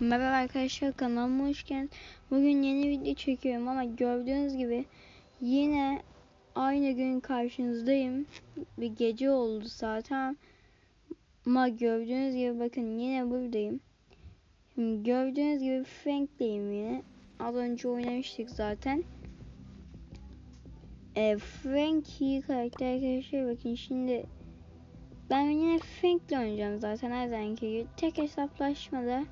Merhaba arkadaşlar kanalıma hoş geldiniz. Bugün yeni video çekiyorum ama gördüğünüz gibi yine aynı gün karşınızdayım. Bir gece oldu zaten. Ama gördüğünüz gibi bakın yine buradayım. Şimdi gördüğünüz gibi Frank'leyim yine. Az önce oynamıştık zaten. E, Frank iyi karakter arkadaşlar bakın şimdi ben yine Frank'le oynayacağım zaten her zamanki gibi. Tek hesaplaşmada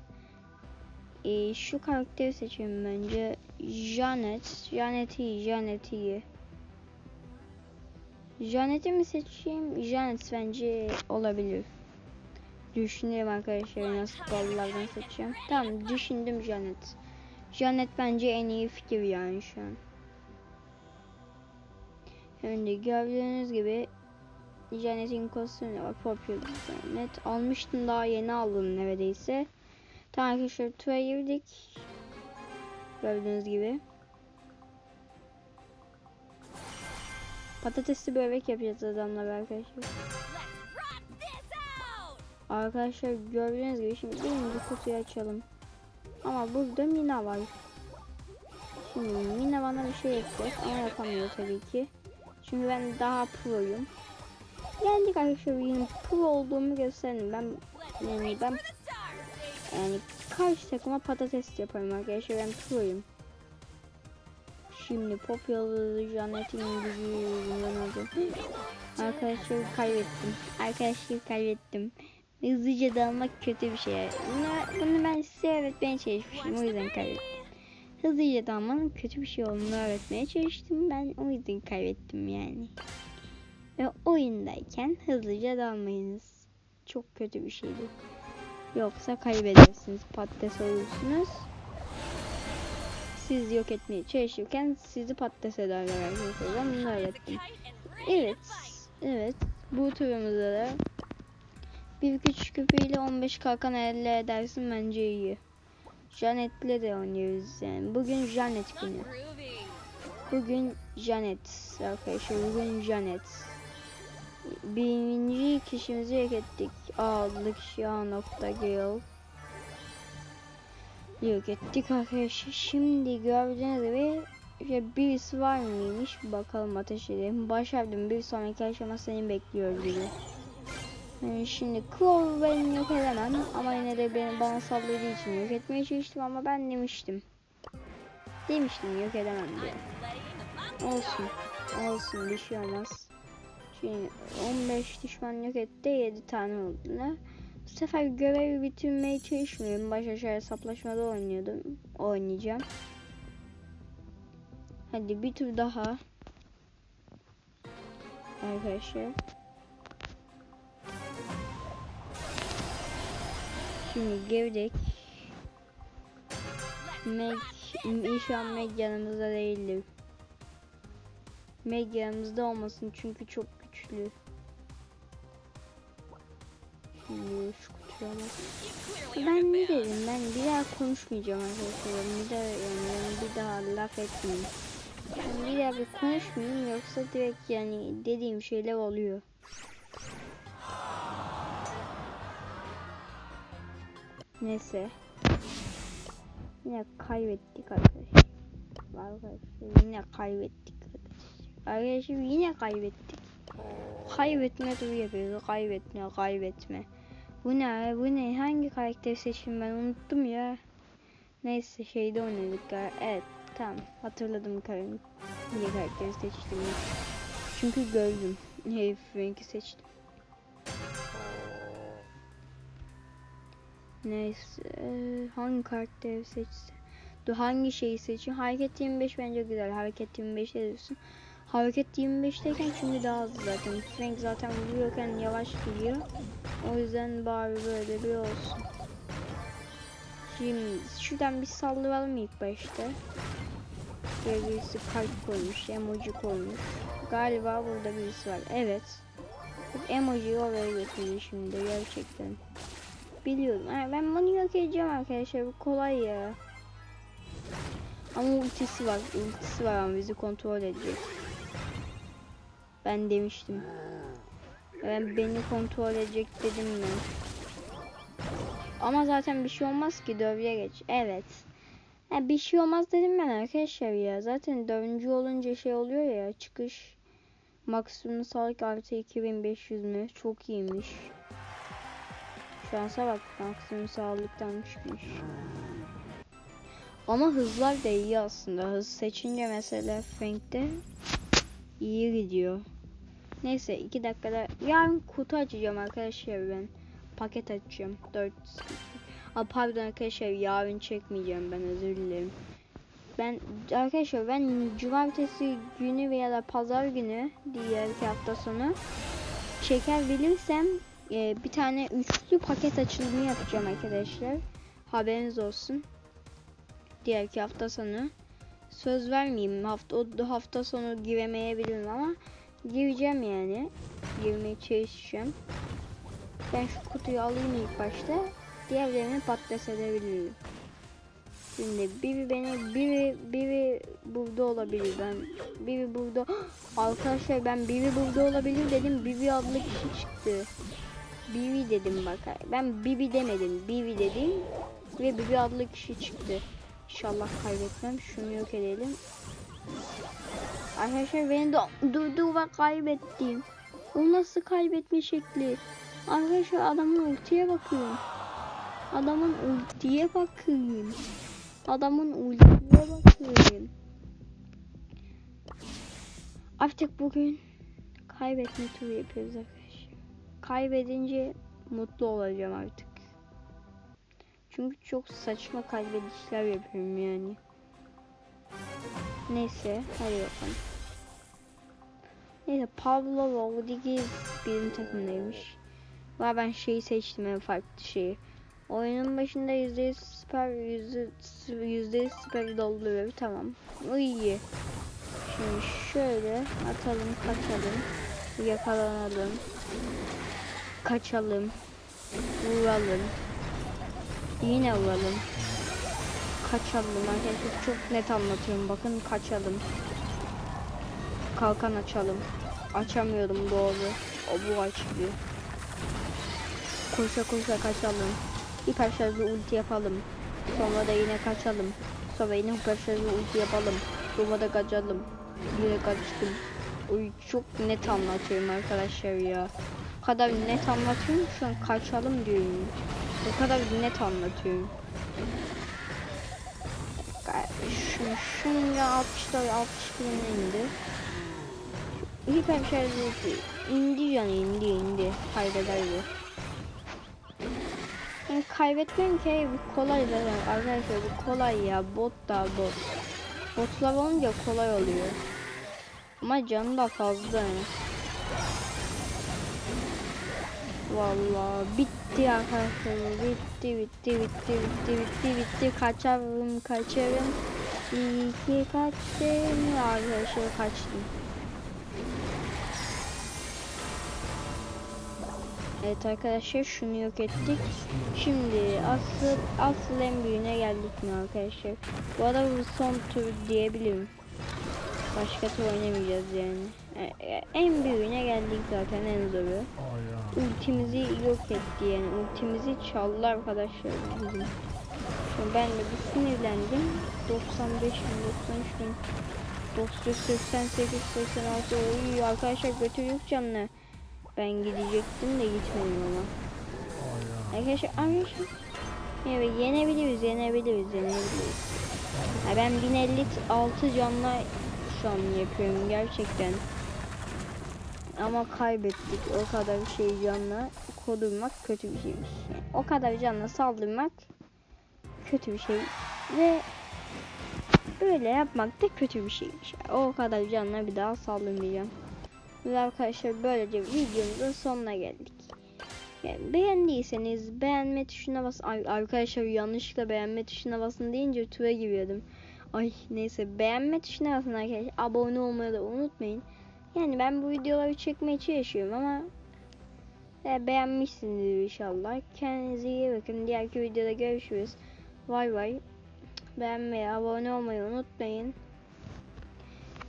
ee, şu karakteri seçeyim bence. Janet. Janet iyi. Janet iyi. Janet'i mi seçeyim? Janet bence olabilir. Düşünüyorum arkadaşlar nasıl kollardan seçeceğim. Tamam düşündüm Janet. Janet bence en iyi fikir yani şu an. Şimdi gördüğünüz gibi Janet'in kostümü var. Popular Janet. Almıştım daha yeni aldım neredeyse. Tamam arkadaşlar tura girdik. Gördüğünüz gibi. Patatesli börek yapacağız adamlar arkadaşlar. Arkadaşlar gördüğünüz gibi şimdi birinci kutuyu açalım. Ama burada Mina var. Şimdi Mina bana bir şey yapacak ama yapamıyor tabii ki. Çünkü ben daha pro'yum. Geldik arkadaşlar yine pro olduğumu gösterelim. Ben yani ben yani karşı takıma patates yaparım arkadaşlar ben pro'yum. Şimdi pop yolu Janet'in gücü yüzünden oldu. Arkadaşlar kaybettim. Arkadaşlar kaybettim. Hızlıca dalmak kötü bir şey. Bunu, bunu ben size öğretmeye çalışmışım. O yüzden kaybettim. Hızlıca dalmanın kötü bir şey olduğunu öğretmeye çalıştım. Ben o yüzden kaybettim yani. Ve oyundayken hızlıca dalmayınız. Çok kötü bir şeydi. Yoksa kaybedersiniz. Patates olursunuz. Siz yok etmeye çalışırken sizi patates ederler arkadaşlar. Bunu öğrettim. Evet. Evet. Bu turumuzda da bir küçük küpüyle 15 kalkan elde edersin bence iyi. Janet'le de oynuyoruz yani. Bugün Janet günü. Bugün Janet arkadaşlar. Bugün Janet. Birinci kişimizi yok ettik. Aldık girl. Yok ettik arkadaşlar. Şimdi gördüğünüz gibi işte birisi var mıymış? Bakalım ateş edelim. Başardım. Bir sonraki aşama seni bekliyor gibi. Yani şimdi Crow ben yok edemem ama yine de beni bana salladığı için yok etmeye çalıştım ama ben demiştim. Demiştim yok edemem diye. Olsun. Olsun bir şey olmaz. Şimdi 15 düşman yok etti 7 tane oldu. Bu sefer görevi bitirmeye çalışmıyorum. Baş aşağı hesaplaşmada oynuyordum. Oynayacağım. Hadi bir tur daha. Arkadaşlar. Şimdi girdik. Meg, inşallah Meg yanımızda değildir. Meg yanımızda olmasın çünkü çok güçlü. Şimdi şu kutuya bak. Ben ne dedim? Ben bir daha konuşmayacağım arkadaşlar. Bir daha yani bir daha laf etmeyeyim. Ben bir daha bir konuşmayayım yoksa direkt yani dediğim şeyler oluyor. Neyse. Yine kaybettik arkadaşlar. Arkadaşlar yine kaybettik arkadaşlar. Arkadaşlar yine kaybettik. Kaybetme yapıyoruz. Kaybetme, kaybetme. Bu ne? Bu ne? Hangi karakter seçim ben unuttum ya. Neyse şeyde oynadık galiba. Evet tamam hatırladım karım. Niye karakteri seçtim. Çünkü gördüm. Herif Frank'i seçtim. Neyse hangi karakteri seçse? Dur hangi şeyi seçeyim? Hareket 25 bence güzel. Hareket 25'te diyorsun. Hareket 25'teyken çünkü daha hızlı zaten. Frank zaten vuruyorken yavaş gidiyor. O yüzden bari böyle bir olsun. Şimdi şuradan bir saldıralım ilk başta. Böyle birisi kalp koymuş, emoji koymuş. Galiba burada birisi var. Evet. Emojiyi oraya götürüyor şimdi gerçekten. Biliyorum. Ben bunu yok edeceğim arkadaşlar. Bu kolay ya. Ama ultisi var. Ultisi var ama bizi kontrol edecek. Ben demiştim. Ben beni kontrol edecek dedim ben. Ama zaten bir şey olmaz ki dövüye geç. Evet. Ha, bir şey olmaz dedim ben arkadaşlar ya. Zaten dördüncü olunca şey oluyor ya çıkış maksimum sağlık artı 2500 mü? Çok iyiymiş. Şansa bak maksimum sağlıktan çıkmış. Ama hızlar da iyi aslında. Hız seçince mesela Frank'te iyi gidiyor. Neyse 2 dakikada yarın kutu açacağım arkadaşlar ben. Paket açacağım. 4 Aa, pardon arkadaşlar yarın çekmeyeceğim ben özür dilerim. Ben arkadaşlar ben cumartesi günü veya da pazar günü diğer hafta sonu çekebilirsem e, bir tane üçlü paket açılımı yapacağım arkadaşlar. Haberiniz olsun. Diğer hafta sonu. Söz vermeyeyim. Hafta o hafta sonu giremeyebilirim ama gireceğim yani. Girmeye çalışacağım. Ben şu kutuyu alayım ilk başta. Diğerlerini patates edebilirim. Şimdi biri beni biri biri burada olabilir. Ben biri burada. Arkadaşlar ben biri burada olabilir dedim. Bibi adlı kişi çıktı. Bibi dedim bak. Ben Bibi demedim. Bibi dedim. Ve Bibi adlı kişi çıktı. İnşallah kaybetmem. Şunu yok edelim Arkadaşlar beni de durdu ve kaybettim O nasıl kaybetme şekli Arkadaşlar adamın ultiye bakıyorum Adamın ultiye bakın. Adamın ultiye bakın. Artık bugün kaybetme turu yapıyoruz arkadaşlar. Kaybedince mutlu olacağım artık. Çünkü çok saçma kaybedişler yapıyorum yani. Neyse hadi bakalım. Neyse Pablo Rodriguez benim takımdaymış. Ve ben şeyi seçtim en farklı şeyi. Oyunun başında yüzde süper yüzde süper dolduruyor. Tamam. İyi. Şimdi şöyle atalım kaçalım. Yakalanalım. Kaçalım. Vuralım. Yine vuralım. Kaçalım. Arkadaşlar çok net anlatıyorum. Bakın kaçalım. Kalkan açalım. Açamıyorum doğru. O bu açılıyor. Koşa koşa kaçalım. Hiper şarjlı ulti yapalım. Sonra da yine kaçalım. Sonra yine hiper şarjlı ulti yapalım. Sonra da kaçalım. Yine kaçtım. Oy çok net anlatıyorum arkadaşlar ya. O kadar net anlatıyorum şu an kaçalım diyorum. O kadar net anlatıyorum. Şunu, şunun ya 60 da 60 kilometre indi. Hiper şarjlı ulti. İndi canı indi indi. Kaybeder bu. Yani kaybetmem ki kolay zaten arkadaşlar bu kolay ya bot da bot. Botlar olunca kolay oluyor. Ama canı da fazla yani. Vallahi bitti arkadaşlar bitti bitti bitti bitti bitti bitti kaçarım kaçarım iyi kaçtım arkadaşlar kaçtım Evet arkadaşlar şunu yok ettik. Şimdi asıl asıl en büyüğüne geldik mi arkadaşlar? Bu arada bu son tur diyebilirim. Başka tur oynamayacağız yani. E, e, En büyüğüne geldik zaten en zoru. Ultimizi yok etti yani. Ultimizi çaldı arkadaşlar bizim. Şimdi ben de bir sinirlendim. 95 bin, 93 bin, 988, 86 oy arkadaşlar götürüyoruz canını. Ben gidecektim de gitmedim ama. Arkadaşlar arkadaşlar. Evet yenebiliriz yenebiliriz yenebiliriz. Ya ben 1056 canla şu an yapıyorum gerçekten. Ama kaybettik o kadar şey canla kodurmak kötü bir şeymiş. Yani o kadar canla saldırmak kötü bir şey ve böyle yapmak da kötü bir şeymiş. O kadar canla bir daha saldırmayacağım. Ve arkadaşlar böylece videomuzun sonuna geldik. Yani beğendiyseniz beğenme tuşuna. Ay, arkadaşlar yanlışlıkla beğenme tuşuna basın deyince tura giriyordum. Ay neyse beğenme tuşuna basın arkadaşlar. Abone olmayı da unutmayın. Yani ben bu videoları çekmeye çalışıyorum ama e, beğenmişsinizdir inşallah. Kendinize iyi bakın. Diğerki videoda görüşürüz. Vay vay. Beğenmeyi, abone olmayı unutmayın.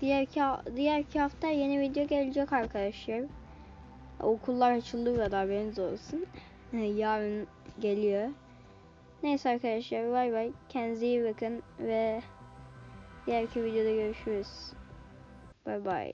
Diğerki, diğerki hafta yeni video gelecek arkadaşlar. Okullar açıldığı kadar haberiniz olsun. Yarın geliyor. Neyse arkadaşlar bay bay. Kendinize iyi bakın ve diğerki videoda görüşürüz. Bay bay.